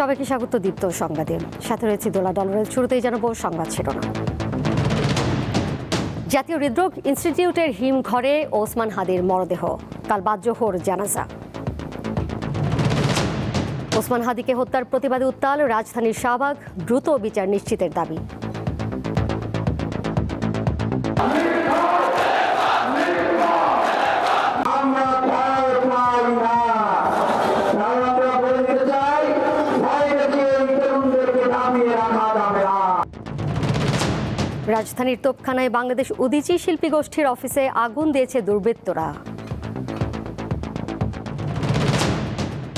সবাইকে স্বাগত দীপ্ত সংবাদে। সাথে রয়েছে দোলা ডলরের শুরুতেই জানাব সংবাদ শিরোনাম। জাতীয় হৃদরোগ ইনস্টিটিউটের হিমঘরে ওসমান হাদির মরদেহ। কাল বাদজোহর জানাজা। ওসমান হাদিকে হত্যার প্রতিবাদে উত্তাল রাজধানীর শাহবাগ, দ্রুত বিচার নিশ্চিতের দাবি। রাজধানীর তোপখানায় বাংলাদেশ উদিচি শিল্পী গোষ্ঠীর অফিসে আগুন দিয়েছে দুর্বৃত্তরা।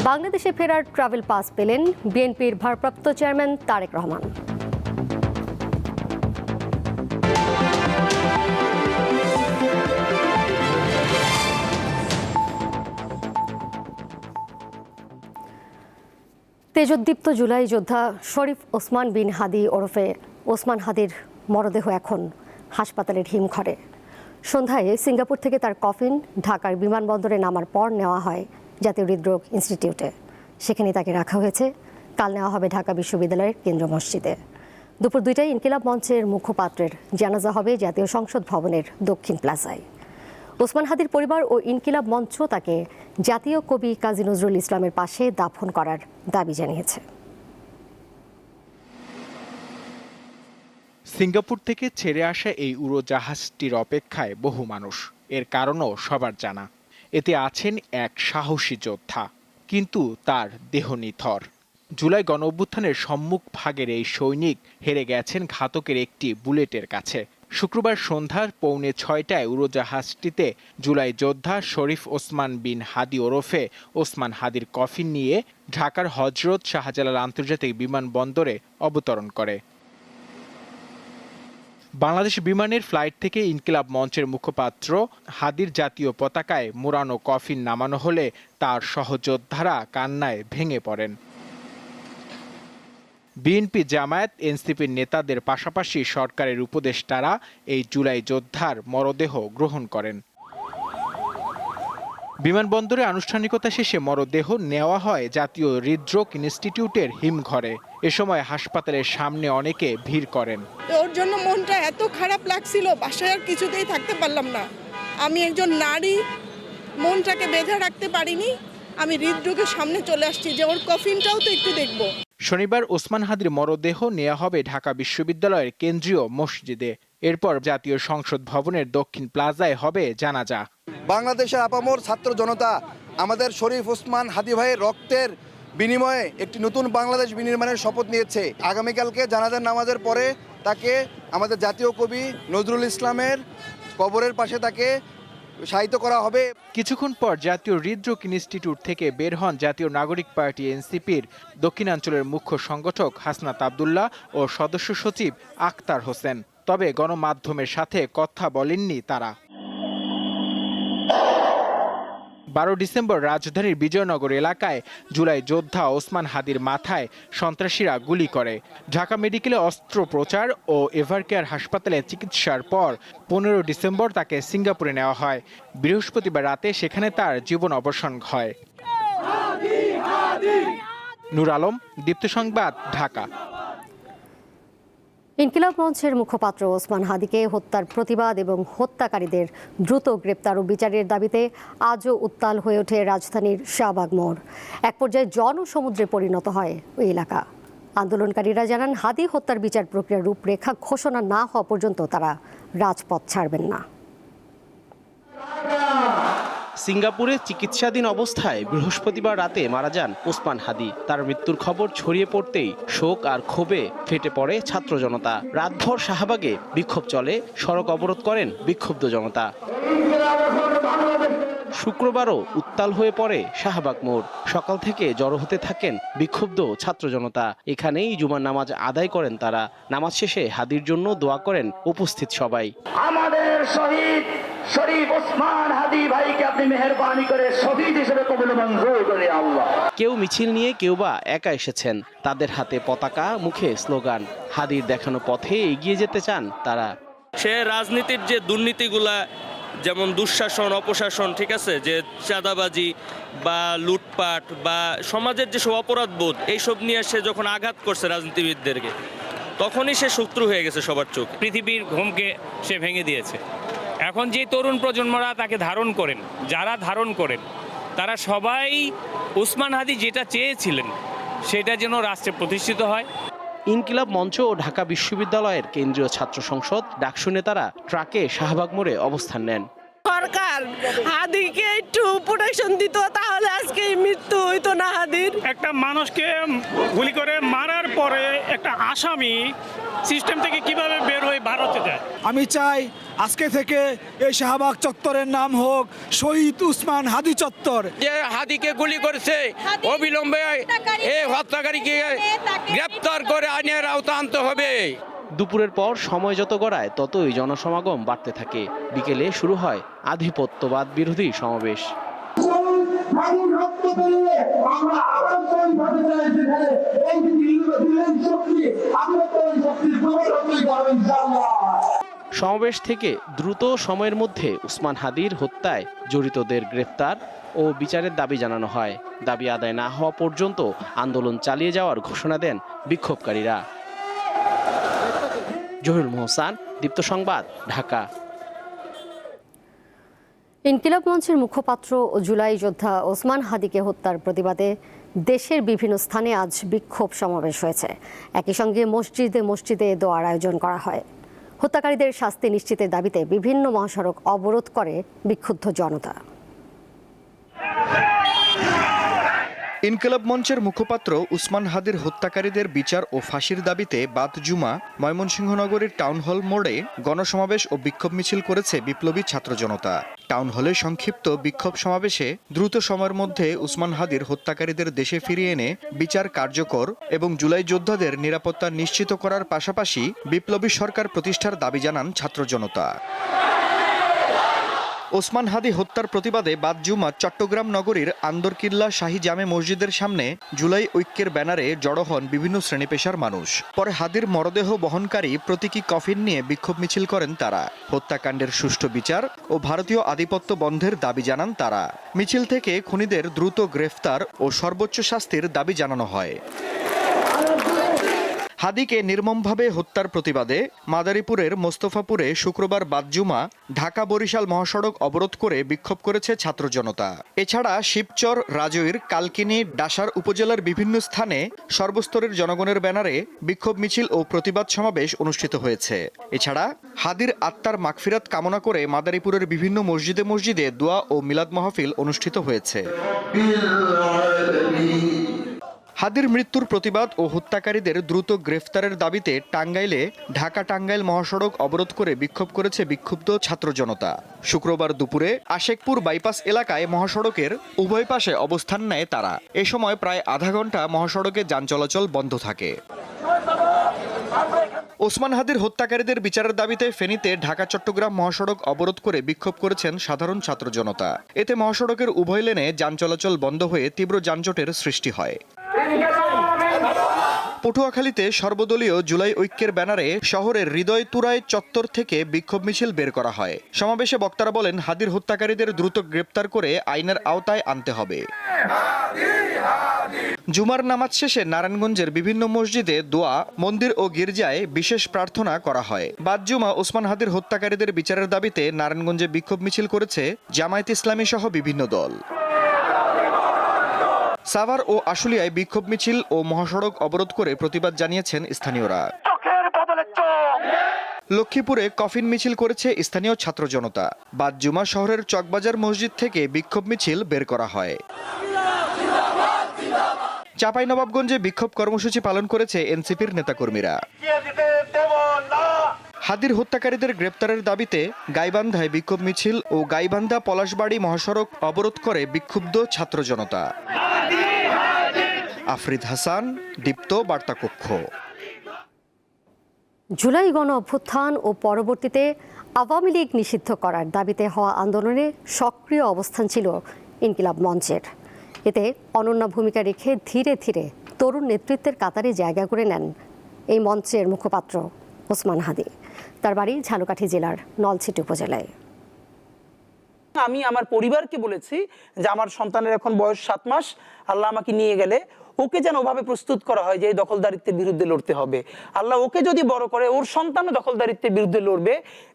বাংলাদেশে ফেরার ট্রাভেল পাস পেলেন বিএনপির ভারপ্রাপ্ত চেয়ারম্যান তারেক রহমান। তেজোদ্দীপ্ত জুলাই যোদ্ধা শরীফ ওসমান বিন হাদি ওরফে ওসমান হাদির মরদেহ এখন হাসপাতালের হিমঘরে। সন্ধ্যায় সিঙ্গাপুর থেকে তার কফিন ঢাকার বিমানবন্দরে নামার পর নেওয়া হয় জাতীয় হৃদরোগ ইনস্টিটিউটে। সেখানে তাকে রাখা হয়েছে। কাল নেওয়া হবে ঢাকা বিশ্ববিদ্যালয়ের কেন্দ্র মসজিদে। দুপুর দুইটায় ইনকিলাব মঞ্চের মুখপাত্রের জানাজা হবে জাতীয় সংসদ ভবনের দক্ষিণ প্লাজায়। ওসমান হাদির পরিবার ও ইনকিলাব মঞ্চ তাকে জাতীয় কবি কাজী নজরুল ইসলামের পাশে দাফন করার দাবি জানিয়েছে। সিঙ্গাপুর থেকে ছেড়ে আসা এই উড়োজাহাজটির অপেক্ষায় বহু মানুষ। এর কারণও সবার জানা। এতে আছেন এক সাহসী যোদ্ধা, কিন্তু তার দেহ নিথর। জুলাই গণ অভ্যুত্থানের সম্মুখ ভাগের এই সৈনিক হেরে গেছেন ঘাতকের একটি বুলেটের কাছে। শুক্রবার সন্ধ্যার পৌনে ছয়টায় উড়োজাহাজটিতে জুলাই যোদ্ধা শরীফ ওসমান বিন হাদি ওরফে ওসমান হাদির কফিন নিয়ে ঢাকার হজরত শাহজালাল আন্তর্জাতিক বিমানবন্দরে অবতরণ করে। বাংলাদেশ বিমানের ফ্লাইট থেকে ইনকিলাব মঞ্চের মুখপাত্র হাদির জাতীয় পতাকায় মোড়ানো কফিন নামানো হলে তার সহযোদ্ধারা কান্নায় ভেঙে পড়েন। বিএনপি জামায়াত, এনসিপির নেতাদের পাশাপাশি সরকারের উপদেষ্টারা এই জুলাই যোদ্ধার মরদেহ গ্রহণ করেন। বিমানবন্দরে আনুষ্ঠানিকতা শেষে মরদেহ নেওয়া হয় জাতীয় হৃদরোগ ইনস্টিটিউটের হিমঘরে। এ সময় হাসপাতালের সামনে অনেকে ভিড় করেন। ওর জন্য মনটা এত খারাপ লাগছিল বাসায় আর কিছুতেই থাকতে পারলাম না। আমি একজন নারী মনটাকে বেঁধে রাখতে পারিনি। আমি হৃদরোগের সামনে চলে আসছি যে ওর কফিনটাও তো একটু দেখব। শনিবার ওসমান হাদির মরদেহ নেওয়া হবে ঢাকা বিশ্ববিদ্যালয়ের কেন্দ্রীয় মসজিদে। এরপর জাতীয় সংসদ ভবনের দক্ষিণ প্লাজায় হবে জানাজা। বাংলাদেশের আপামর ছাত্র জনতা আমাদের শরীফ ওসমান হাদি ভাইয়ের রক্তের বিনিময়ে একটি নতুন বাংলাদেশ বিনির্মাণের শপথ নিয়েছে। আগামীকালকে জানাজার নামাজের পরে তাকে আমাদের জাতীয় কবি নজরুল ইসলামের কবরের পাশে তাকে শায়িত করা হবে। কিছুক্ষণ পর জাতীয় হৃদরোগ ইনস্টিটিউট থেকে বের হন জাতীয় নাগরিক পার্টি এনসিপির দক্ষিণাঞ্চলের মুখ্য সংগঠক হাসনাত আবদুল্লাহ ও সদস্য সচিব আক্তার হোসেন। তবে গণমাধ্যমের সাথে কথা বলেননি তারা। বারো ডিসেম্বর রাজধানীর বিজয়নগর এলাকায় জুলাই যোদ্ধা ওসমান হাদির মাথায় সন্ত্রাসীরা গুলি করে। ঢাকা মেডিকেলে অস্ত্রোপচার ও এভারকেয়ার হাসপাতালে চিকিৎসার পর পনেরো ডিসেম্বর তাকে সিঙ্গাপুরে নেওয়া হয়। বৃহস্পতিবার রাতে সেখানে তার জীবন অবসান হয়। নূর আলম দীপ্ত সংবাদ ঢাকা। ইনকিলাব মঞ্চের মুখপাত্র ওসমান হাদিকে হত্যার প্রতিবাদ এবং হত্যাকারীদের দ্রুত গ্রেপ্তার ও বিচারের দাবিতে আজও উত্তাল হয়ে ওঠে রাজধানীর শাহবাগ মোড়। এক পর্যায়ে জনসমুদ্রে পরিণত হয় ওই এলাকা। আন্দোলনকারীরা জানান, হাদি হত্যার বিচার প্রক্রিয়ার রূপরেখা ঘোষণা না হওয়া পর্যন্ত তারা রাজপথ ছাড়বেন না। সিঙ্গাপুরে চিকিৎসাধীন অবস্থায় বৃহস্পতিবার রাতে মারা যান ওসমান হাদি। তার মৃত্যুর খবর ছড়িয়ে পড়তেই শোক আর ক্ষোভে ফেটে পড়ে ছাত্র জনতা। রাতভর শাহবাগে বিক্ষোভ চলে, সড়ক অবরোধ করেন বিক্ষুব্ধ জনতা। শুক্রবারও উত্তাল হয়ে পড়ে শাহবাগ মোড়। সকাল থেকে জড়ো হতে থাকেন বিক্ষুব্ধ ছাত্র জনতা। এখানেই জুমার নামাজ আদায় করেন তারা। নামাজ শেষে হাদির জন্য দোয়া করেন উপস্থিত সবাই। আমাদের শহীদ শরীফ ওসমান হাদি ভাইকে আপনি মেহরবানি করে শহীদ হিসেবে কবুল মঞ্জুর করে আল্লাহ। কেউ মিছিল নিয়ে কেউ বা একা এসেছেন। তাদের হাতে পতাকা মুখে স্লোগান। হাদির দেখানো পথে এগিয়ে যেতে চান তারা। সে রাজনীতির যে দুর্নীতিগুলা যেমন দুঃশাসন অপশাসন ঠিক আছে? যে চাঁদাবাজি বা লুটপাট বা সমাজের যেসব অপরাধবোধ এইসব নিয়ে সে যখন আঘাত করছে রাজনীতিবিদদেরকে তখনই সে শত্রু হয়ে গেছে সবার চোখ। পৃথিবীর ঘুমকে সে ভেঙে দিয়েছে। এখন যে তরুণ প্রজন্মরা তাকে ধারণ করেন, যারা ধারণ করেন, তারা সবাই উসমান হাদি যেটা চেয়েছিলেন, সেটা যেন রাষ্ট্রে প্রতিষ্ঠিত হয়। ইনকিলাব মঞ্চ ও ঢাকা বিশ্ববিদ্যালয়ের কেন্দ্রীয় ছাত্র সংসদ ডাকসু নেতারা ট্রাকে শাহবাগ মোড়ে অবস্থান নেন। সরকার হাদিকে একটু প্রোটেকশন দিত তাহলে আজকে মৃত্যু হইতো না হাদির। একটা মানুষকে গুলি করে মারার পরে একটা আসামি সিস্টেম থেকে কীভাবে বের হয়ে ভারতে যায়? আমি চাই আজকে থেকে এই শাহবাগ চত্বরের নাম হোক শহীদ উসমান হাদি চত্বর। যে হাদিকে গুলি করেছে অবিলম্বে এই হত্যাকারীকে গ্রেপ্তার করে আইনের আওতা আনতে হবে। দুপুরের পর সময় যত গড়ায় ততই জনসমাগম বাড়তে থাকে। বিকেলে শুরু হয় আধিপত্যবাদ বিরোধী সমাবেশ। সমাবেশ থেকে দ্রুত সময়ের মধ্যে উসমান হাদির হত্যায় জড়িতদের গ্রেপ্তার ও বিচারের দাবি জানানো হয়। দাবি আদায় না হওয়া পর্যন্ত আন্দোলন চালিয়ে যাওয়ার ঘোষণা দেন বিক্ষোভকারীরা। জহিরুল মোহসান, দীপ্ত সংবাদ, ঢাকা। ইনকিলাব মঞ্চের মুখপাত্র ও জুলাই যোদ্ধা ওসমান হাদিকে হত্যার প্রতিবাদে দেশের বিভিন্ন স্থানে আজ বিক্ষোভ সমাবেশ হয়েছে। একই সঙ্গে মসজিদে মসজিদে দোয়ার আয়োজন করা হয়। হত্যাকারীদের শাস্তি নিশ্চিতের দাবিতে বিভিন্ন মহাসড়ক অবরোধ করে বিক্ষুব্ধ জনতা। ইনকলাব মঞ্চের মুখপাত্র উসমান হাদির হত্যাকারীদের বিচার ও ফাঁসির দাবিতে বাদ জুমা ময়মনসিংহনগরীর টাউন হল মোড়ে গণসমাবেশ ও বিক্ষোভ মিছিল করেছে বিপ্লবী ছাত্র জনতা। টাউন হলে সংক্ষিপ্ত বিক্ষোভ সমাবেশে দ্রুত সময়ের মধ্যে উসমান হাদির হত্যাকারীদের দেশে ফিরিয়ে এনে বিচার কার্যকর এবং জুলাই যোদ্ধাদের নিরাপত্তা নিশ্চিত করার পাশাপাশি বিপ্লবী সরকার প্রতিষ্ঠার দাবি জানান ছাত্র জনতা। ওসমান হাদি হত্যার প্রতিবাদে বাদ জুমা চট্টগ্রাম নগরীর আন্দরকিল্লা শাহী জামে মসজিদের সামনে জুলাই ঐক্যের ব্যানারে জড়ো হন বিভিন্ন শ্রেণি পেশার মানুষ। পরে হাদির মরদেহ বহনকারী প্রতীকী কফিন নিয়ে বিক্ষোভ মিছিল করেন তারা। হত্যাকাণ্ডের সুষ্ঠু বিচার ও ভারতীয় আধিপত্য বন্ধের দাবি জানান তারা। মিছিল থেকে খুনিদের দ্রুত গ্রেফতার ও সর্বোচ্চ শাস্তির দাবি জানানো হয়। হাদিকে নির্মমভাবে হত্যার প্রতিবাদে মাদারীপুরের মোস্তফাপুরে শুক্রবার বাদজুমা ঢাকা বরিশাল মহাসড়ক অবরোধ করে বিক্ষোভ করেছে ছাত্র জনতা। এছাড়া শিবচর, রাজৈর, কালকিনি, ডাসার উপজেলার বিভিন্ন স্থানে সর্বস্তরের জনগণের ব্যানারে বিক্ষোভ মিছিল ও প্রতিবাদ সমাবেশ অনুষ্ঠিত হয়েছে। এছাড়া হাদির আত্মার মাগফিরাত কামনা করে মাদারীপুরের বিভিন্ন মসজিদে মসজিদে দোয়া ও মিলাদ মাহফিল অনুষ্ঠিত হয়েছে। হাদির মৃত্যুর প্রতিবাদ ও হত্যাকারীদের দ্রুত গ্রেফতারের দাবিতে টাঙ্গাইলে ঢাকা টাঙ্গাইল মহাসড়ক অবরোধ করে বিক্ষোভ করেছে বিক্ষুব্ধ ছাত্র জনতা। শুক্রবার দুপুরে আশেকপুর বাইপাস এলাকায় মহাসড়কের উভয় পাশে অবস্থান নেয় তারা। এ সময় প্রায় আধা ঘণ্টা মহাসড়কে যান চলাচল বন্ধ থাকে। ওসমান হাদির হত্যাকারীদের বিচারের দাবিতে ফেনীতে ঢাকা চট্টগ্রাম মহাসড়ক অবরোধ করে বিক্ষোভ করেছেন সাধারণ ছাত্র জনতা। এতে মহাসড়কের উভয় লেনে যান চলাচল বন্ধ হয়ে তীব্র যানজটের সৃষ্টি হয়। পটুয়াখালীতে সর্বদলীয় জুলাই ঐক্যের ব্যানারে শহরের হৃদয় তুরাই চত্বর থেকে বিক্ষোভ মিছিল বের করা হয়। সমাবেশে বক্তারা বলেন, হাদির হত্যাকারীদের দ্রুত গ্রেপ্তার করে আইনের আওতায় আনতে হবে। জুমার নামাজ শেষে নারায়ণগঞ্জের বিভিন্ন মসজিদে দোয়া, মন্দির ও গির্জায় বিশেষ প্রার্থনা করা হয়। বাদ জুমা ওসমান হাদির হত্যাকারীদের বিচারের দাবিতে নারায়ণগঞ্জে বিক্ষোভ মিছিল করেছে জামায়াত ইসলামী সহ বিভিন্ন দল। সাভার ও আশুলিয়ায় বিক্ষোভ মিছিল ও মহাসড়ক অবরোধ করে প্রতিবাদ জানিয়েছেন স্থানীয়রা। লক্ষ্মীপুরে কফিন মিছিল করেছে স্থানীয় ছাত্র জনতা। বাদজুমা শহরের চকবাজার মসজিদ থেকে বিক্ষোভ মিছিল বের করা হয়। চাঁপাইনবাবগঞ্জে বিক্ষোভ কর্মসূচি পালন করেছে এনসিপির নেতাকর্মীরা। হাদির হত্যাকারীদের গ্রেপ্তারের দাবিতে গাইবান্ধায় বিক্ষোভ মিছিল ও গাইবান্ধা পলাশবাড়ি মহাসড়ক অবরোধ করে বিক্ষুব্ধ ছাত্র জনতা। আফরিদ হাসান, দীপ্ত বার্তাকক্ষ। জুলাই গণ অভ্যুত্থান ও পরবর্তীতে আওয়ামী লীগ নিষিদ্ধ করার দাবিতে হওয়া আন্দোলনে সক্রিয় অবস্থান ছিল ইনকিলাব মঞ্চের। এতে অনন্য ভূমিকা রেখে ধীরে ধীরে তরুণ নেতৃত্বের কাতারে জায়গা করে নেন এই মঞ্চের মুখপাত্র ওসমান হাদি। তার বাড়ি ঝালকাঠি জেলার নলছিটি উপজেলায়। আমি আমার পরিবারকে বলেছি যে আমার সন্তানের এখন বয়স সাত মাস আল্লাহ আমাকে নিয়ে গেলে ওকে যেন ওভাবে প্রস্তুত করা হয় যে এই দখলদারিত্বের বিরুদ্ধে লড়তে হবে। আল্লাহ ওকে যদি বড় করে ওর সন্তানও দখলদারিত্বের বিরুদ্ধে লড়বে।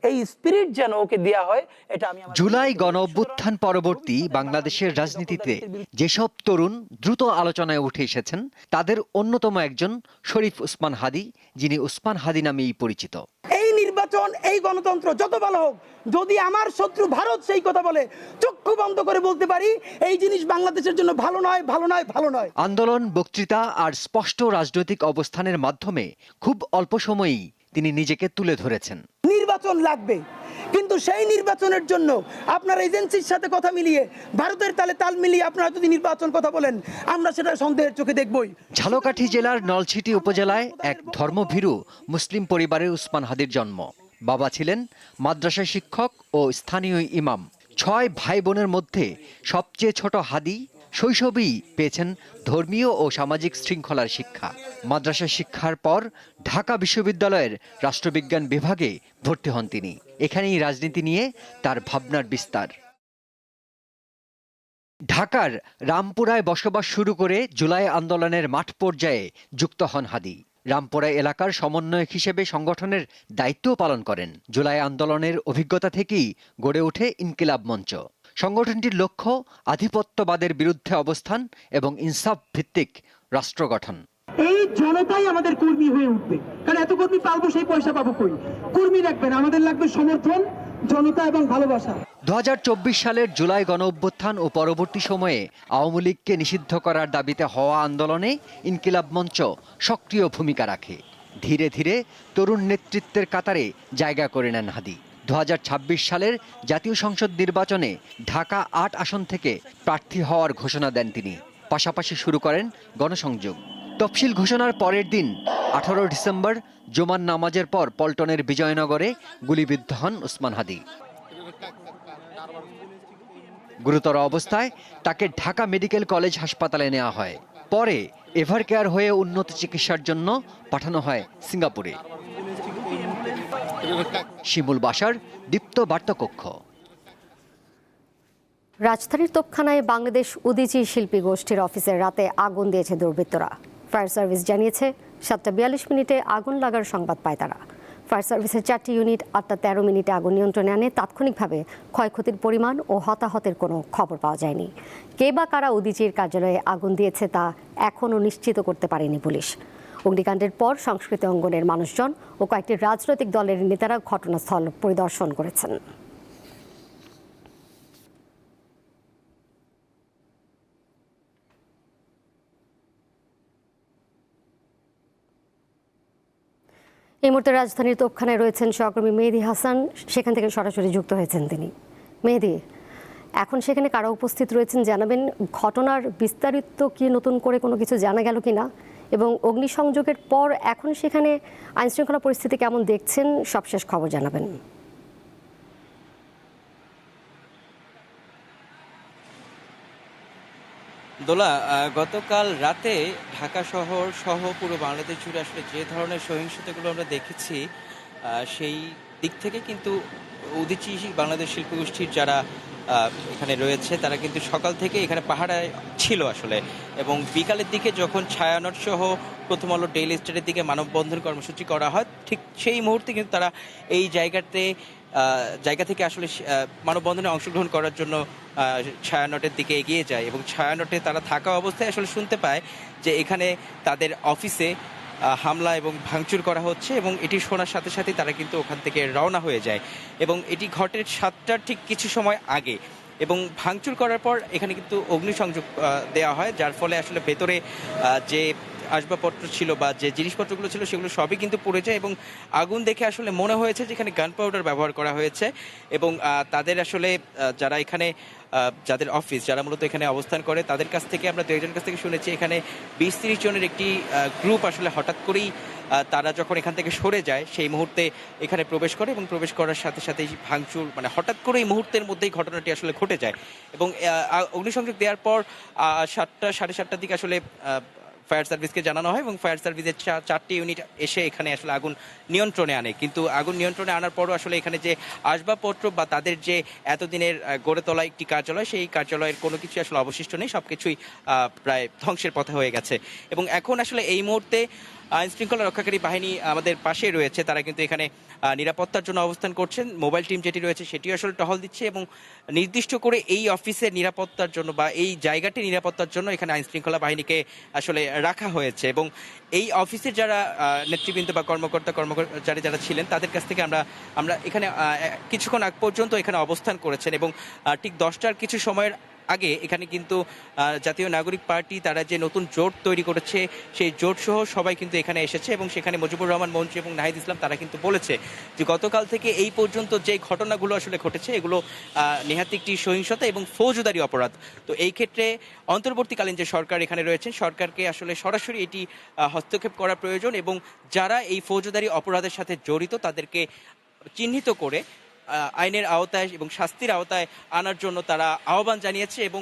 এই স্পিরিট যেন ওকে দেওয়া হয় এটা আমি জুলাই গণ অভ্যুত্থান পরবর্তী বাংলাদেশের রাজনীতিতে যেসব তরুণ দ্রুত আলোচনায় উঠে এসেছেন তাদের অন্যতম একজন শরীফ উসমান হাদি। যিনি উসমান হাদি নামেই পরিচিত। এই নির্বাচন এই গণতন্ত্র যত ভালো হোক যদি আমার শত্রু ভারত সেই কথা বলে চক্ষু বন্ধ করে বলতে পারি এই জিনিস বাংলাদেশের জন্য ভালো নয় ভালো নয় ভালো নয়। আন্দোলন বক্তৃতা আর স্পষ্ট রাজনৈতিক অবস্থানের মাধ্যমে খুব অল্প সময়ই তিনি নিজেকে তুলে ধরেছেন। নির্বাচন লাগবে। কিন্তু সেই নির্বাচনের জন্য আপনার এজেন্সির সাথে কথা মিলিয়ে ভারতের তালে তাল মিলিয়ে আপনারা যদি নির্বাচন কথা বলেন, আমরা সেটা সন্দেহের চোখে দেখবই। ঝালকাঠি জেলার নলছিটি উপজেলায় এক ধর্মভীরু মুসলিম পরিবারে উসমান হাদির জন্ম। বাবা ছিলেন মাদ্রাসা শিক্ষক ও স্থানীয় ইমাম। ছয় ভাই বোনের মধ্যে সবচেয়ে ছোট হাদি শৈশবেই পেয়েছেন ধর্মীয় ও সামাজিক শৃঙ্খলার শিক্ষা। মাদ্রাসা শিক্ষার পর ঢাকা বিশ্ববিদ্যালয়ের রাষ্ট্রবিজ্ঞান বিভাগে ভর্তি হন তিনি। এখানেই রাজনীতি নিয়ে তার ভাবনার বিস্তার। ঢাকার রামপুরায় বসবাস শুরু করে জুলাই আন্দোলনের মাঠ পর্যায়ে যুক্ত হন হাদি। রামপুরা এলাকার সমন্বয়ক হিসেবে সংগঠনের দায়িত্বও পালন করেন। জুলাই আন্দোলনের অভিজ্ঞতা থেকেই গড়ে ওঠে ইনকিলাব মঞ্চ। সংগঠনটির লক্ষ্য আধিপত্যবাদের বিরুদ্ধে অবস্থান এবং ইনসাফ ভিত্তিক রাষ্ট্র গঠন। এই জনতাই আমাদের কর্মী হয়ে উঠবে। কারণ এত কর্মী পালবো সেই পয়সা পাবো কই? কর্মী রাখবেন আমাদের লাগবে সমর্থন জনতা এবং ভালোবাসা। দু হাজার চব্বিশ সালের জুলাই গণ অভ্যুত্থান ও পরবর্তী সময়ে আওয়ামী লীগকে নিষিদ্ধ করার দাবিতে হওয়া আন্দোলনে ইনকিলাব মঞ্চ সক্রিয় ভূমিকা রাখে। ধীরে ধীরে তরুণ নেতৃত্বের কাতারে জায়গা করে নেন হাদি। দু হাজার ছাব্বিশ সালের জাতীয় সংসদ নির্বাচনে ঢাকা আট আসন থেকে প্রার্থী হওয়ার ঘোষণা দেন তিনি। পাশাপাশি শুরু করেন গণসংযোগ। তফসিল ঘোষণার পরের দিন, আঠারো ডিসেম্বর জোমান নামাজের পর পল্টনের বিজয়নগরে গুলিবিদ্ধ হন উসমান হাদি। গুরুতর অবস্থায় তাকে ঢাকা মেডিকেল কলেজ হাসপাতালে নেওয়া হয়। পরে এভার কেয়ার হয়ে উন্নত চিকিৎসার জন্য পাঠানো হয় সিঙ্গাপুরে। শিমুল বাসার দীপ্ত রাজধানীর তোপখানায় বাংলাদেশ উদিচি শিল্পী গোষ্ঠীর অফিসের রাতে আগুন দিয়েছে দুর্বৃত্তরা। ফায়ার সার্ভিস জানিয়েছে, সাতটা বিয়াল্লিশ মিনিটে আগুন লাগার সংবাদ পায় তারা। ফায়ার সার্ভিসের চারটি ইউনিট আটটা তেরো মিনিটে আগুন নিয়ন্ত্রণে আনে। তাৎক্ষণিকভাবে ক্ষয়ক্ষতির পরিমাণ ও হতাহতের কোনো খবর পাওয়া যায়নি। কে বা কারা উদিচির কার্যালয়ে আগুন দিয়েছে তা এখনও নিশ্চিত করতে পারেনি পুলিশ। অগ্নিকাণ্ডের পর সংস্কৃতি অঙ্গনের মানুষজন ও কয়েকটি রাজনৈতিক দলের নেতারা ঘটনাস্থল পরিদর্শন করেছেন। এই মুহূর্তে রাজধানীর তোপখানায় রয়েছেন সহকর্মী মেহেদি হাসান। সেখান থেকে সরাসরি যুক্ত হয়েছেন তিনি। মেহেদি, এখন সেখানে কারা উপস্থিত রয়েছেন জানাবেন? ঘটনার বিস্তারিত কি নতুন করে কোনো কিছু জানা গেল কিনা? এবং অগ্নিসংযোগের পর এখন সেখানে আইনশৃঙ্খলা পরিস্থিতি কেমন দেখছেন? সবশেষ খবর জানাবেন। দোলা গতকাল রাতে ঢাকা শহর সহ পুরো বাংলাদেশ জুড়ে আসলে যে ধরনের সহিংসতাগুলো আমরা দেখেছি সেই দিক থেকে কিন্তু উদিচি বাংলাদেশ শিল্পগোষ্ঠীর যারা এখানে রয়েছে, তারা কিন্তু সকাল থেকে এখানে পাহাড়ায় ছিল আসলে। এবং বিকালের দিকে যখন ছায়ানট সহ প্রথম আলো ডেইলি স্টেটের দিকে মানববন্ধন কর্মসূচি করা হয়, ঠিক সেই মুহূর্তে কিন্তু তারা এই জায়গাতে জায়গা থেকে আসলে মানববন্ধনে অংশগ্রহণ করার জন্য ছায়ানটের দিকে এগিয়ে যায়। এবং ছায়ানটে তারা থাকা অবস্থায় আসলে শুনতে পায় যে এখানে তাদের অফিসে হামলা এবং ভাঙচুর করা হচ্ছে এবং এটি শোনার সাথে সাথে তারা কিন্তু ওখান থেকে রওনা হয়ে যায়। এবং এটি ঘটে সাতটার ঠিক কিছু সময় আগে। এবং ভাঙচুর করার পর এখানে কিন্তু অগ্নিসংযোগ দেওয়া হয়, যার ফলে আসলে ভেতরে যে আসবাবপত্র ছিল বা যে জিনিসপত্রগুলো ছিল সেগুলো সবই কিন্তু পড়ে যায় এবং আগুন দেখে আসলে মনে হয়েছে যে এখানে গান পাউডার ব্যবহার করা হয়েছে এবং তাদের আসলে যারা এখানে যাদের অফিস যারা মূলত এখানে অবস্থান করে, তাদের কাছ থেকে আমরা দু একজনের কাছ থেকে শুনেছি এখানে বিশ তিরিশ জনের একটি গ্রুপ আসলে হঠাৎ করেই তারা যখন এখান থেকে সরে যায়, সেই মুহূর্তে এখানে প্রবেশ করে এবং প্রবেশ করার সাথে সাথে ভাঙচুর মানে হঠাৎ করে এই মুহূর্তের মধ্যেই ঘটনাটি আসলে ঘটে যায় এবং অগ্নিসংযোগ দেওয়ার পর সাতটা, সাড়ে সাতটার দিকে আসলে ফায়ার সার্ভিসকে জানানো হয় এবং ফায়ার সার্ভিসের চারটি ইউনিট এসে এখানে আসলে আগুন নিয়ন্ত্রণে আনে। কিন্তু আগুন নিয়ন্ত্রণে আনার পরও আসলে এখানে যে আসবাবপত্র বা তাদের যে এতদিনের গড়ে তোলা একটি কার্যালয়, সেই কার্যালয়ের কোনো কিছু আসলে অবশিষ্ট নেই। সব কিছুই প্রায় ধ্বংসের পথে হয়ে গেছে। এবং এখন আসলে এই মুহূর্তে আইন শৃঙ্খলা রক্ষাকারী বাহিনী আমাদের পাশে রয়েছে। তারা কিন্তু এখানে নিরাপত্তার জন্য অবস্থান করছেন। মোবাইল টিম যেটি রয়েছে সেটি আসলে টহল দিচ্ছে এবং নির্দিষ্ট করে এই অফিসের নিরাপত্তার জন্য বা এই জায়গাটি নিরাপত্তার জন্য এখানে আইন শৃঙ্খলা বাহিনীকে আসলে রাখা হয়েছে এবং এই অফিসের যারা নেতৃবৃন্দ বা কর্মকর্তা, কর্মচারী যারা ছিলেন, তাদের কাছ থেকে আমরা আমরা এখানে কিছুক্ষণ আগ পর্যন্ত এখানে অবস্থান করেছেন এবং ঠিক দশটার কিছু সময়ের আগে এখানে কিন্তু জাতীয় নাগরিক পার্টি তারা যে নতুন জোট তৈরি করেছে সেই জোট সহ সবাই কিন্তু এখানে এসেছে এবং সেখানে মুজিবুর রহমান মন্ত্রী এবং নাহিদ ইসলাম তারা কিন্তু বলেছে যে গতকাল থেকে এই পর্যন্ত যে ঘটনাগুলো আসলে ঘটেছে এগুলো আহ, নেহাতি একটি সহিংসতা এবং ফৌজদারি অপরাধ। তো এই ক্ষেত্রে অন্তর্বর্তীকালীন যে সরকার এখানে রয়েছেন সরকারকে আসলে সরাসরি এটি হস্তক্ষেপ করা প্রয়োজন এবং যারা এই ফৌজদারি অপরাধের সাথে জড়িত তাদেরকে চিহ্নিত করে আইনের আওতায় এবং শাস্তির আওতায় আনার জন্য তারা আহ্বান জানিয়েছে এবং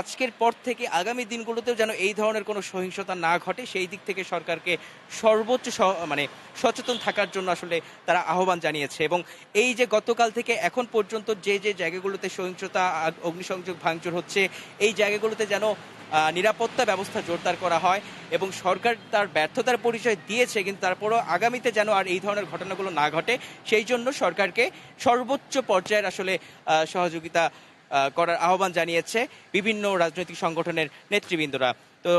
আজকের পর থেকে আগামী দিনগুলোতেও যেন এই ধরনের কোনো সহিংসতা না ঘটে, সেই দিক থেকে সরকারকে সর্বোচ্চ মানে সচেতন থাকার জন্য আসলে তারা আহ্বান জানিয়েছে। এবং এই যে গতকাল থেকে এখন পর্যন্ত যে যে জায়গাগুলোতে সহিংসতা অগ্নিসংযোগ ভাঙচুর হচ্ছে, এই জায়গাগুলোতে যেন নিরাপত্তা ব্যবস্থা জোরদার করা হয় এবং সরকার তার ব্যর্থতার পরিচয় দিয়েছে, কিন্তু তারপরও আগামীতে যেন আর এই ধরনের ঘটনাগুলো না ঘটে, সেই জন্য সরকারকে সর্বোচ্চ পর্যায়ের আসলে সহযোগিতা করার আহ্বান জানিয়েছে বিভিন্ন রাজনৈতিক সংগঠনের নেতৃবৃন্দরা। তো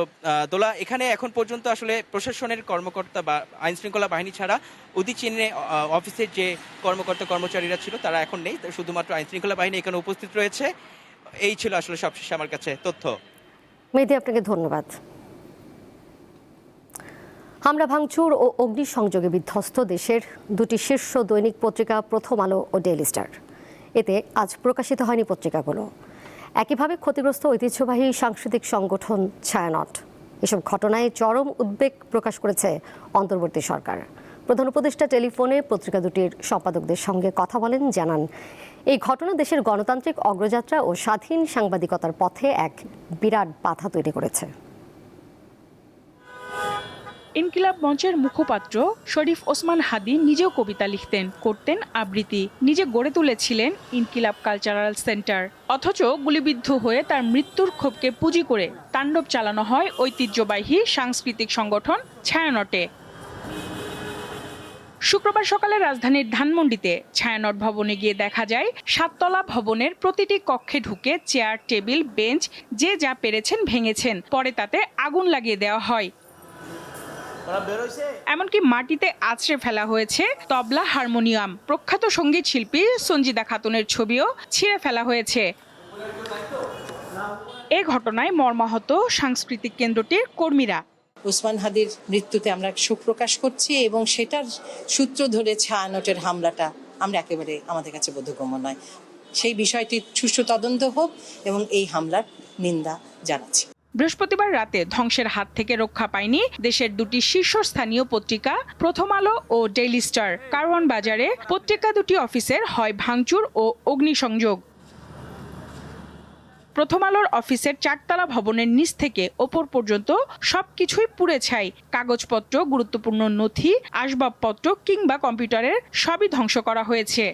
দোলা, এখানে এখন পর্যন্ত আসলে প্রশাসনের কর্মকর্তা বা আইন শৃঙ্খলা বাহিনী ছাড়া উদিচিনে অফিসের যে কর্মকর্তা কর্মচারীরা ছিল, তারা এখন নেই, শুধুমাত্র আইন শৃঙ্খলা বাহিনী এখানে উপস্থিত রয়েছে। এই ছিল আসলে সবশেষে আমার কাছে তথ্য। মেহেদি আপনাকে ধন্যবাদ। হামলা, ভাঙচুর ও অগ্নিসংযোগে বিধ্বস্ত দেশের দুটি শীর্ষ দৈনিক পত্রিকা, প্রথম আলো ও ডেইলি স্টার। এতে আজ প্রকাশিত হয়নি পত্রিকাগুলো। একইভাবে ক্ষতিগ্রস্ত ঐতিহ্যবাহী সাংস্কৃতিক সংগঠন ছায়ানট। এসব ঘটনায় চরম উদ্বেগ প্রকাশ করেছে অন্তর্বর্তী সরকার। প্রধান উপদেষ্টা টেলিফোনে পত্রিকা দুটির সম্পাদকদের সঙ্গে কথা বলেন, জানান, এই ঘটনা দেশের গণতান্ত্রিক অগ্রযাত্রা ও স্বাধীন সাংবাদিকতার পথে এক বিরাট বাধা তৈরি করেছে। ইনকিলাব মঞ্চের মুখপাত্র শরীফ ওসমান হাদি নিজেও কবিতা লিখতেন, করতেন আবৃত্তি, নিজে গড়ে তুলেছিলেন ইনকিলাব কালচারাল সেন্টার। অথচ গুলিবিদ্ধ হয়ে তার মৃত্যুর ক্ষোভকে পুঁজি করে তাণ্ডব চালানো হয় ঐতিহ্যবাহী সাংস্কৃতিক সংগঠন ছায়ানটে। শুক্রবার সকালে রাজধানীর ধানমন্ডিতে ছায়ানট ভবনে গিয়ে দেখা যায়, সাততলা ভবনের প্রতিটি কক্ষে ঢুকে চেয়ার, টেবিল, বেঞ্চ যে যা পেরেছেন ভেঙেছেন, পরে তাতে আগুন লাগিয়ে দেওয়া হয়। এমনকি মাটিতে আছড়ে ফেলা হয়েছে তবলা হারমোনিয়াম। প্রখ্যাত সংগীত শিল্পী সঞ্জিদা খাতুনের ছবিও ছিঁড়ে ফেলা হয়েছে। এ ঘটনায় মর্মাহত সাংস্কৃতিক কেন্দ্রটির কর্মীরা উসমান হাদির মৃত্যুতে আমরা শোক প্রকাশ করছি এবং সেটার সূত্র ধরে ছায়ানটের হামলাটা আমরা একেবারে আমাদের কাছে বোধগম্য নয়। সেই বিষয়টির সুষ্ঠু তদন্ত হোক এবং এই হামলার নিন্দা জানাচ্ছি। বৃহস্পতিবার রাতে ধ্বংসের হাত থেকে রক্ষা পায়নি দেশের দুটি শীর্ষস্থানীয় পত্রিকা, প্রথম আলো ও ডেইলি স্টার। কারওয়ান বাজারে পত্রিকা দুটি অফিসের হয় ভাঙচুর ও অগ্নিসংযোগ। প্রথম আলোর অফিসের চারতলা ভবনের নিচ থেকে ওপর পর্যন্ত সবকিছুই পুড়ে ছাই। কাগজপত্র, গুরুত্বপূর্ণ নথি, আসবাবপত্র কিংবা কম্পিউটারের সবই ধ্বংস করা হয়েছে।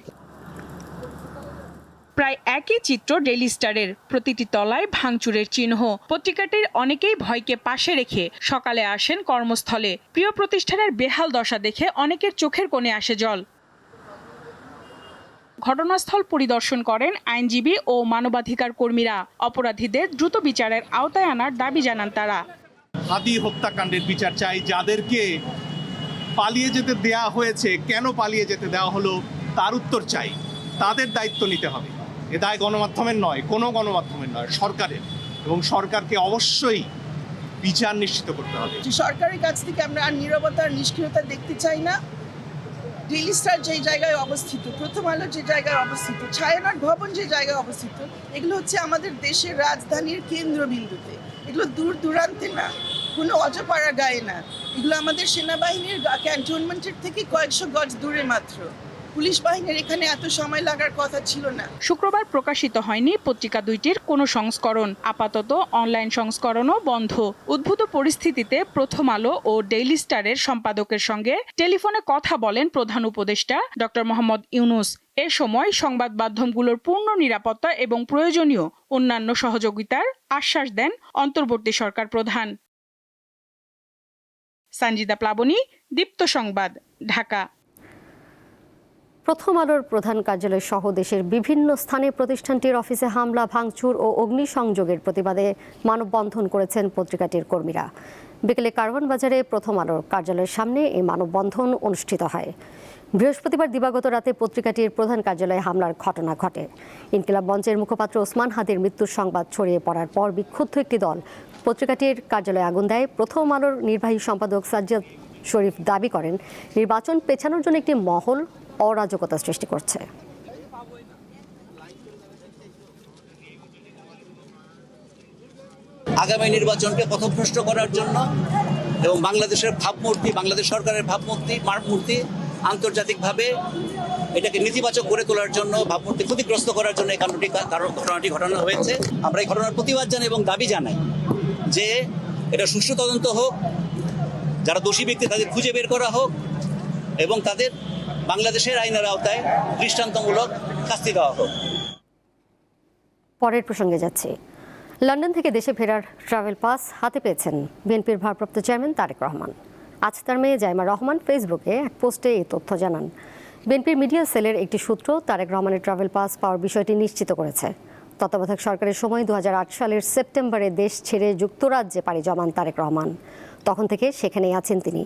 প্রায় একই চিত্র ডেইলি স্টারের। প্রতিটি তলায় ভাঙচুরের চিহ্ন। পত্রিকাটির অনেকেই ভয়কে পাশে রেখে সকালে আসেন কর্মস্থলে। প্রিয় প্রতিষ্ঠানের বেহাল দশা দেখে অনেকের চোখের কোণে আসে জল। ঘটনাস্থল পরিদর্শন করেন আইনজীবী ও মানবাধিকার কর্মীরা। অপরাধীদের দ্রুত বিচারের আওতায় আনার দাবি জানান তারা। হাদি হত্যাকাণ্ডের বিচার চাই যাদেরকে পালিয়ে যেতে দেয়া হয়েছে কেন পালিয়ে যেতে দেওয়া হলো তার উত্তর চাই। তাদের দায়িত্ব নিতে হবে। এ দায় গণমাধ্যমের নয় কোনো গণমাধ্যমের নয় সরকারের। এবং সরকারকে অবশ্যই বিচার নিশ্চিত করতে হবে। সরকারের কাছ থেকে আমরা আর নিরবতার নিষ্ক্রিয়তা দেখতে চাই না। ডেইলি স্টার যে জায়গায় অবস্থিত, প্রথম আলো যে জায়গায় অবস্থিত, ছায়ানট ভবন যে জায়গায় অবস্থিত, এগুলো হচ্ছে আমাদের দেশের রাজধানীর কেন্দ্রবিন্দুতে। এগুলো দূর দূরান্তে না, কোনো অজপাড়া গায়ে না। এগুলো আমাদের সেনাবাহিনীর ক্যান্টনমেন্টের থেকে কয়েকশো গজ দূরে মাত্র। পুলিশ বাহিনীর এখানে এত সময় লাগার কথা ছিল না। শুক্রবার প্রকাশিত হয়নি পত্রিকা দুইটির কোনো সংস্করণ। আপাতত অনলাইন সংস্করণও বন্ধ। উদ্ভূত পরিস্থিতিতে প্রথম আলো ও ডেইলি স্টারের সম্পাদকের সঙ্গে টেলিফোনে কথা বলেন প্রধান উপদেষ্টা ডক্টর মোহাম্মদ ইউনুস। এ সময় সংবাদ মাধ্যমগুলোর পূর্ণ নিরাপত্তা এবং প্রয়োজনীয় অন্যান্য সহযোগিতার আশ্বাস দেন অন্তর্বর্তী সরকার প্রধান। সঞ্জিদা প্লাবনী, দীপ্ত সংবাদ, ঢাকা। প্রথম আলোর প্রধান কার্যালয় সহ দেশের বিভিন্ন স্থানে প্রতিষ্ঠানটির অফিসে হামলা, ভাঙচুর ও অগ্নিসংযোগের প্রতিবাদে মানববন্ধন করেছেন পত্রিকাটির কর্মীরা। বিকেলে কারওয়ান বাজারে প্রথম আলোর কার্যালয়ের সামনে এই মানববন্ধন অনুষ্ঠিত হয়। বৃহস্পতিবার দিবাগত রাতে পত্রিকাটির প্রধান কার্যালয়ে হামলার ঘটনা ঘটে। ইনকিলাব মঞ্চের মুখপাত্র ওসমান হাদির মৃত্যুর সংবাদ ছড়িয়ে পড়ার পর বিক্ষুব্ধ একটি দল পত্রিকাটির কার্যালয়ে আগুন দেয়। প্রথম আলোর নির্বাহী সম্পাদক সাজ্জাদ শরীফ দাবি করেন, নির্বাচন পেছানোর জন্য একটি মহল অরাজকতা সৃষ্টি করছে। আগামী নির্বাচনকে পথভ্রষ্ট করার জন্য এবং বাংলাদেশের ভাবমূর্তি, বাংলাদেশ সরকারের ভাবমূর্তি মূর্তি আন্তর্জাতিকভাবে এটাকে নেতিবাচক করে তোলার জন্য, ভাবমূর্তি ক্ষতিগ্রস্ত করার জন্য এই কারণটি কারণ ঘটনাটি ঘটানো হয়েছে। আমরা এই ঘটনার প্রতিবাদ জানাই এবং দাবি জানাই যে এটা সুষ্ঠু তদন্ত হোক, যারা দোষী ব্যক্তি তাদের খুঁজে বের করা হোক এবং তাদের বাংলাদেশের আইনের আওতায় দৃষ্টান্তমূলক শাস্তি দেওয়া হোক। পরের প্রসঙ্গে যাচ্ছি। লন্ডন থেকে দেশে ফেরার ট্রাভেল পাস হাতে পেয়েছেন বিএনপির ভারপ্রাপ্ত চেয়ারম্যান তারেক রহমান। আজ তার মেয়ে জাইমা রহমান ফেসবুকে এক পোস্টে এই তথ্য জানান। বিএনপির মিডিয়া সেলের একটি সূত্র তারেক রহমানের ট্রাভেল পাস পাওয়ার বিষয়টি নিশ্চিত করেছে। তত্ত্বাবধায়ক সরকারের সময় দু হাজার আট সালের সেপ্টেম্বরে দেশ ছেড়ে যুক্তরাজ্যে পাড়ি জমান তারেক রহমান। তখন থেকে সেখানেই আছেন তিনি।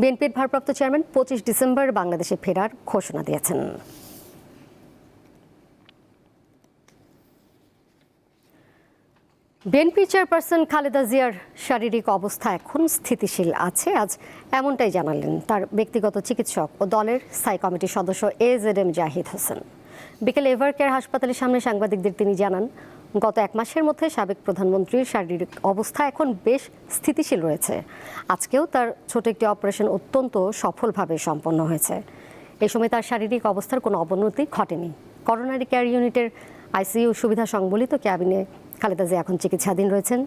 বিএনপির ভারপ্রাপ্ত চেয়ারম্যান পঁচিশ ডিসেম্বর বাংলাদেশে ফেরার ঘোষণা দিয়েছেন। বিএনপি চেয়ারপারসন খালেদা জিয়ার শারীরিক অবস্থা এখন স্থিতিশীল আছে, আজ এমনটাই জানালেন তার ব্যক্তিগত চিকিৎসক ও দলের স্থায়ী কমিটির সদস্য A Z M Zahid Hossain. বিকেলে এভার কেয়ার হাসপাতালের সামনে সাংবাদিকদের তিনি জানান গত এক মাসের মধ্যে সাবেক প্রধানমন্ত্রীর শারীরিক অবস্থা এখন বেশ স্থিতিশীল রয়েছে। আজকেও তার ছোট একটি অপারেশন অত্যন্ত সফলভাবে সম্পন্ন হয়েছে। এই সময় তার শারীরিক অবস্থার কোনো অবনতি ঘটেনি। করোনারি কেয়ার ইউনিটের আইসিইউ সুবিধা সংবলিত ক্যাবিনে খালেদা জিয়া এখন চিকিৎসাধীন রয়েছেন।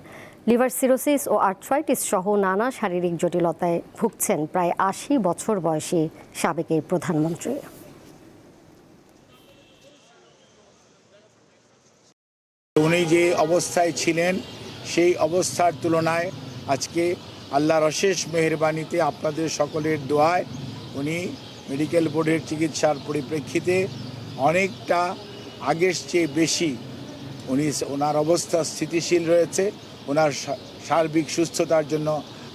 লিভার সিরোসিস ও আর্থ্রাইটিস সহ নানা শারীরিক জটিলতায় ভুগছেন প্রায় আশি বছর বয়সী সাবেক এই প্রধানমন্ত্রী। উনি যে অবস্থায় ছিলেন, সেই অবস্থার তুলনায় আজকে আল্লাহর অশেষ মেহরবানিতে আপনাদের সকলের দোয়ায় উনি মেডিকেল বোর্ডের চিকিৎসার পরিপ্রেক্ষিতে অনেকটা আগের চেয়ে বেশি উনি ওনার অবস্থা স্থিতিশীল রয়েছে, ওনার সার্বিক সুস্থতার জন্য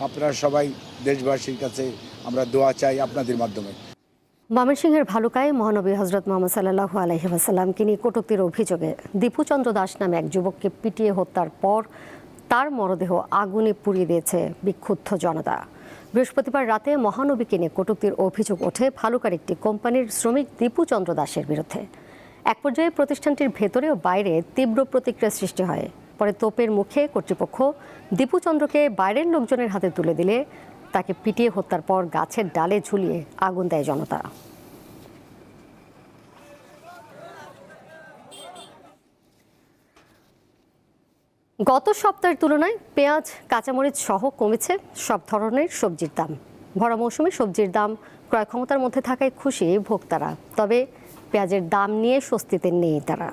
আপনারা সবাই দেশবাসীর কাছে আমরা দোয়া চাই আপনাদের মাধ্যমে। ময়মনসিংহের ভালুকায় মহানবী হজরত মোহাম্মদ সাল্লাহ আলহি আসাল্লামকে নিয়ে কটুক্তির অভিযোগে দীপুচন্দ্র দাস নামে এক যুবককে পিটিয়ে হত্যার পর তার মরদেহ আগুনে পুড়িয়ে দিয়েছে বিক্ষুব্ধ জনতা। বৃহস্পতিবার রাতে মহানবীকে নিয়ে কটুক্তির অভিযোগ ওঠে ভালুকার একটি কোম্পানির শ্রমিক দীপুচন্দ্র দাসের বিরুদ্ধে। এক পর্যায়ে প্রতিষ্ঠানটির ভেতরে ও বাইরে তীব্র প্রতিক্রিয়া সৃষ্টি হয়। পরে তোপের মুখে কর্তৃপক্ষ দীপুচন্দ্রকে বাইরের লোকজনের হাতে তুলে দিলে তাকে পিটিয়ে হত্যার পর গাছের ডালে ঝুলিয়ে আগুন দেয় জনতা গত সপ্তাহের তুলনায় পেঁয়াজ, কাঁচামরিচ সহ কমেছে সব ধরনের সবজির দাম। ভরা মৌসুমে সবজির দাম ক্রয় ক্ষমতার মধ্যে থাকায় খুশি ভোক্তারা। তবে পেঁয়াজের দাম নিয়ে স্বস্তিতে নেই তারা।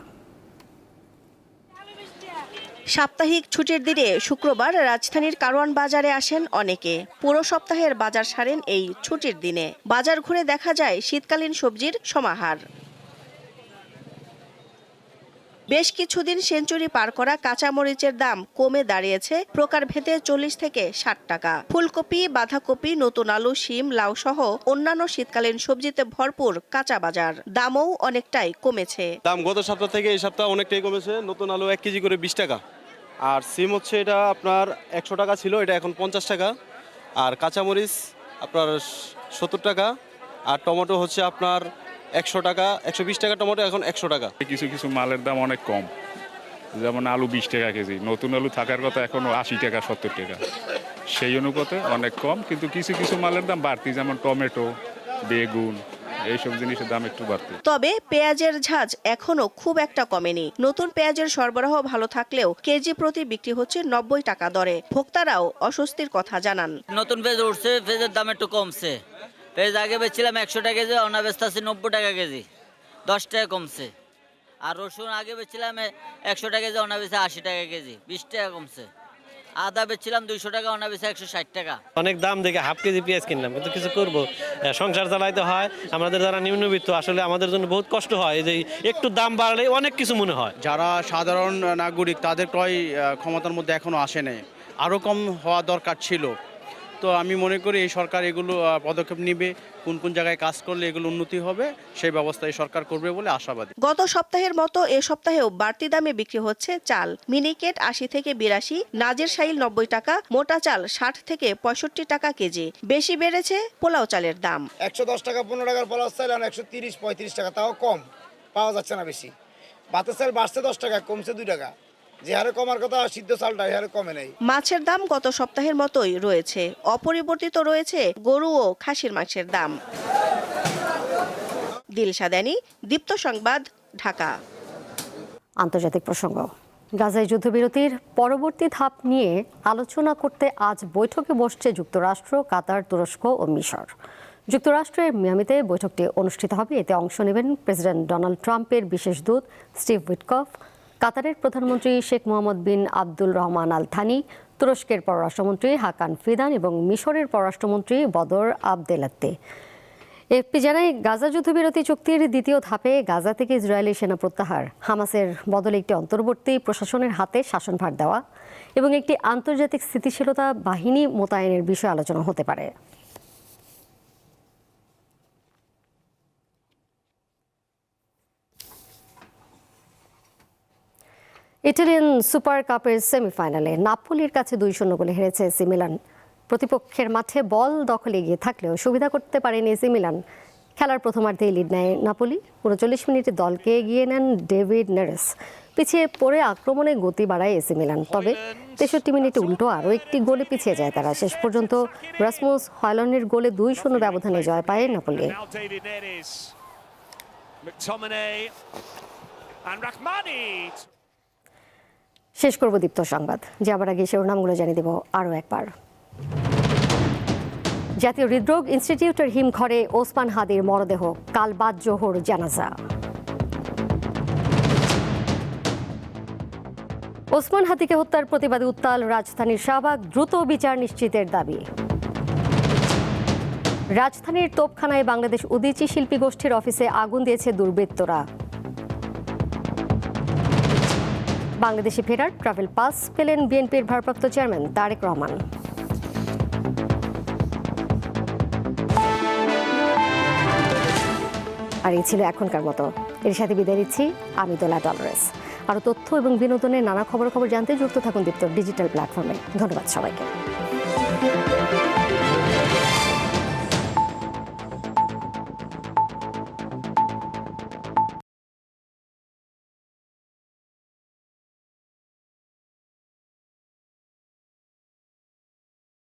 সাপ্তাহিক ছুটির দিনে শুক্রবার রাজধানীর কারওয়ান বাজারে আসেন অনেকে। পুরো সপ্তাহের বাজার সারেন এই ছুটির দিনে। বাজার ঘুরে দেখা যায় শীতকালীন সবজির সমাহার। বেশ কিছুদিন সেঞ্চুরি পার করা কাঁচামরিচের দাম কমে দাঁড়িয়েছে। প্রকারভেদে চল্লিশ থেকে ষাট টাকা। ফুলকপি, বাঁধাকপি, নতুন আলু, শিম, লাউ সহ অন্যান্য শীতকালীন সবজিতে ভরপুর কাঁচা বাজার। দামও অনেকটাই কমেছে। দাম গত সপ্তাহ থেকে এই সপ্তাহ অনেকটাই কমেছে। নতুন আলু এক কেজি করে বিশ টাকা। আর সিম হচ্ছে এটা আপনার একশো টাকা ছিল, এটা এখন পঞ্চাশ টাকা। আর কাঁচামরিচ আপনার সত্তর টাকা, আর টমেটো হচ্ছে আপনার একশো টাকা, একশো বিশ টাকা টমেটো, এখন একশো টাকা। কিছু কিছু মালের দাম অনেক কম। যেমন আলু বিশ টাকা কেজি, নতুন আলু থাকার কথা এখনও আশি টাকা, সত্তর টাকা। সেই অনুপাতে অনেক কম, কিন্তু কিছু কিছু মালের দাম বাড়তি, যেমন টমেটো, বেগুন এইসব জিনিসের দাম একটু বাড়তি। তবে পেঁয়াজের ঝাঁজ এখনও খুব একটা কমেনি। নতুন পেঁয়াজের সরবরাহ ভালো থাকলেও কেজি প্রতি বিক্রি হচ্ছে নব্বই টাকা দরে। ভোক্তারাও অস্বস্তির কথা জানান। নতুন পেজ উঠছে পেজের দাম একটু কমছে। পেজ আগে বেচছিলাম একশো টাকা কেজি অনা বেচতে আছে নব্বই টাকা কেজি। দশ টাকা কমছে। আর রসুন আগে বেচছিলাম একশো টাকা কেজি অনা বেচে আশি টাকা কেজি। বিশ টাকা কমছে। আদা বেচছিলাম দুইশো টাকা অনা বেচে একশো ষাট টাকা। অনেক দাম দেখে হাফ কেজি পেঁয়াজ কিনলাম কিন্তু কিছু করব। সংসার চালাইতে হয় আমাদের যারা নিম্নবিত্ত আসলে আমাদের জন্য বহুত কষ্ট হয় এই যে একটু দাম বাড়লে অনেক কিছু মনে হয়। যারা সাধারণ নাগরিক তাদের ক্রয় ক্ষমতার মধ্যে এখনও আসে নাই। আরও কম হওয়া দরকার ছিল। তো আমি মনে করি এই সরকার এগুলো পদক্ষেপ নিবে কোন কোন জায়গায় কাজ করলে এগুলো উন্নতি হবে সেই ব্যবস্থা এই সরকার করবে বলে আশাবাদী। গত সপ্তাহের মতো এ সপ্তাহেও বাড়তি দামে বিক্রি হচ্ছে চাল। মিনিকেট আশি থেকে বিরাশি নাজের শাইল নব্বই টাকা মোটা চাল ষাট থেকে পঁয়ষট্টি টাকা কেজি। বেশি বেড়েছে পোলাও চালের দাম। একশো দশ টাকা পনেরো টাকার পোলাও চাল আর একশো তিরিশ পঁয়ত্রিশ টাকা তাও কম পাওয়া যাচ্ছে না বেশি। ভাতের চাল বাড়ছে দশ টাকা কমছে দুই টাকা। যে হারে কমার কথা সিদ্ধ চালটা হারে কমে নেই। মাছের দাম গত সপ্তাহের মতোই রয়েছে। অপরিবর্তিত রয়েছে গরু ও খাসির মাংসের দাম। দিলশাদানি দীপ্ত সংবাদ ঢাকা। আন্তর্জাতিক প্রসঙ্গ। গাজায় যুদ্ধবিরতির পরবর্তী ধাপ নিয়ে আলোচনা করতে আজ বৈঠকে বসছে যুক্তরাষ্ট্র কাতার তুরস্ক ও মিশর। যুক্তরাষ্ট্রের মিয়ামিতে বৈঠকটি অনুষ্ঠিত হবে। এতে অংশ নেবেন প্রেসিডেন্ট ডোনাল্ড ট্রাম্পের বিশেষ দূত স্টিভ উইটকফ। কাতারের প্রধানমন্ত্রী Sheikh Mohammed bin Abdul Rahman Al Thani তুরস্কের পররাষ্ট্রমন্ত্রী হাকান ফিদান এবং মিশরের পররাষ্ট্রমন্ত্রী বদর আবদেলাত্তে এফপি জানায়, গাজা যুদ্ধবিরতি চুক্তির দ্বিতীয় ধাপে গাজা থেকে ইসরায়েলি সেনা প্রত্যাহার। হামাসের বদলে একটি অন্তর্বর্তী প্রশাসনের হাতে শাসনভার দেওয়া এবং একটি আন্তর্জাতিক স্থিতিশীলতা বাহিনী মোতায়েনের বিষয়ে আলোচনা হতে পারে। ইটালিয়ান সুপার কাপের সেমিফাইনালে নাপোলির কাছে দুই শূন্য গোলে হেরেছে এসি মিলান। প্রতিপক্ষের মাঠে বল দখলে এগিয়ে থাকলেও সুবিধা করতে পারেনি এসি মিলান। খেলার প্রথমার্ধেই লিড নেয় নাপোলি। উনচল্লিশ মিনিটে দলকে এগিয়ে নেন ডেভিড নেরেস। পিছিয়ে পড়ে আক্রমণে গতি বাড়ায় এসি মিলান। তবে তেষট্টি মিনিটে উল্টো আরও একটি গোলে পিছিয়ে যায় তারা। শেষ পর্যন্ত রাসমুস হয়লনের গোলে দুই শূন্য ব্যবধানে জয় পায় নাপোলি. শেষ করব দীপ্ত সংবাদ। যাবার আগে শিরোনামগুলো জানিয়ে দেব আরও একবার। জাতীয় হৃদরোগ ইনস্টিটিউটের হিমঘরে ওসমান হাদির মরদেহ, কাল বাদ জোহর জানাজা। ওসমান হাদিকে হত্যার প্রতিবাদে উত্তাল রাজধানীর শাহবাগ, দ্রুত বিচার নিশ্চিতের দাবি। রাজধানীর তোপখানায় বাংলাদেশ উদীচী শিল্পী গোষ্ঠীর অফিসে আগুন দিয়েছে দুর্বৃত্তরা। বাংলাদেশে ফেরার ট্রাভেল পাস পেলেন বিএনপির ভারপ্রাপ্ত চেয়ারম্যান তারেক রহমান। আর এই ছিল এখনকার মতো। এর সাথে বিদায় দিচ্ছি আমি দোলা ডলরেস। আরও তথ্য এবং বিনোদনের নানা খবর খবর জানতে যুক্ত থাকুন দীপ্ত ডিজিটাল প্ল্যাটফর্মে। ধন্যবাদ সবাইকে।